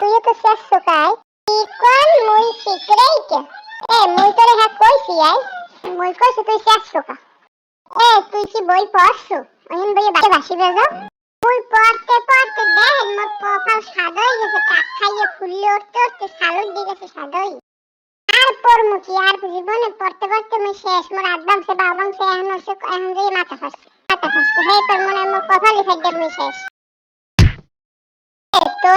তুই তো শেষ সুকাই কোন মুই সিক্রেট এ, মুই তোরে হ্যাঁ কইছি আই। মুই কইছি তুই শেষ সুকা এ, তুই কি বই পড়ছু? ওহিন বইয়ে বাসে বাসি বেজো। মুই পড়তে পড়তে দেখেন মোর কপাল সাদা হয়ে গেছে, টাক খাইয়ে ফুললে উঠতে উঠতে সালুর দিয়ে গেছে সাদা হয়ে আর পড়মু কি? আর জীবনে পড়তে পড়তে মুই শেষ। মোর আদবাংশে বাবাংশে এখন এখন যে মাথা ফাঁসছে মাথা ফাঁসছে হে, তোর মনে মোর কপালই ফেটে মুই শেষ।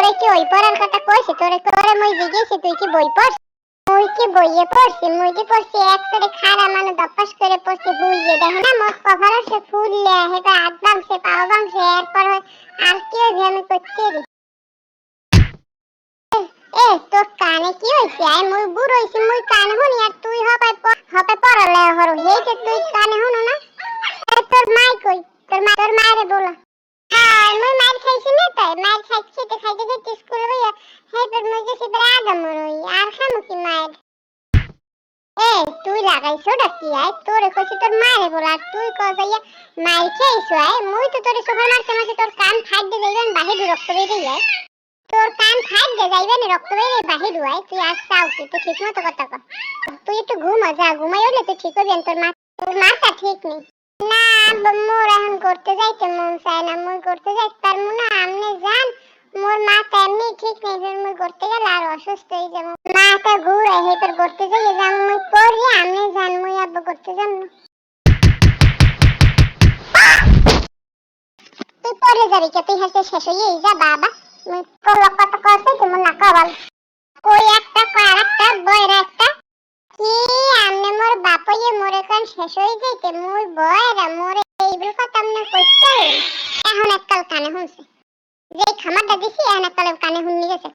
তোরে কি ওই পড়ার কথা কইছি? তোরে তোরে মুই জিজ্ঞেসি তুই কি বই পড়ছ মুই কি বইয়ে পড়ছি? মুই কি পড়ছি এক করে খাড়া মানে দপাস করে পড়ছি হুইয়ে দেখে না মোর কপাল সে ফুললে হেটা আদবাংশে পাওবাংশে এরপর হয় আর কি হইবে আমি করতে রি? এ তোর কানে কি হইছে আই মুই বুড়ো হইছি, মুই কানে শুনি, আর তুই হবে হবে পড়লে হরু। হেইতে তুই কানে শুনো না। তোর মাই কই? তোর মা তোর মায়েরে বলা হ্যাঁ মুই মার খাইছি না তাই মার খাইতে খেতে খাইতে খেতে স্কুলে বইয়া হেই তোর মুই গেছি তোর রই আর খামু কি এ তুই লাগাইছো ডাকি আই, তোরে কইছি তোর মায়েরে বলা। তুই কই যাইয়া মার খাইছো আই? মুই তো তোরে সবার মারতে মারতে তোর কান ফাইট দিয়ে যাইবেন বাহির রক্ত বেরিয়ে যায় তোর কান ফাইট দিয়ে যাইবেন রক্ত বেরিয়ে বাহির হয় তুই আর চাও কি? তুই ঠিক মতো কথা কর তুই একটু ঘুমা, যা, ঘুমাই উঠলে তুই ঠিক হবি তোর মা তোর মাথা ঠিক নেই। না মোর এখন করতে যাইতে মন চায় না, মুই করতে যাইতে পারব না আমনে জান মোর মাথা এমনি ঠিক নেই মুই গেলে আর অসুস্থ হয়ে যাব। মাথা ঘুরে হেপর করতে যাই যাম মুই করি আমনে জান আব্বা করতে যাম তুই পরে যাবি কে? তুই হাসতে শেষ হয়ে যা, বাবা। মুই কল কথা কইছে তুমি না কবল। কই একটা কয় আরেকটা, বইয়ের একটা। কি আমনে মোর বাপয়ে মোরে কান শেষ হয়ে যাইতে, মুই বয়রা মোরে এইগুলো কথা আমনে কইতে এখন এককাল কানে শুনছে। যে খামারটা দিছি, এখন এককাল কানে শুনি গেছে।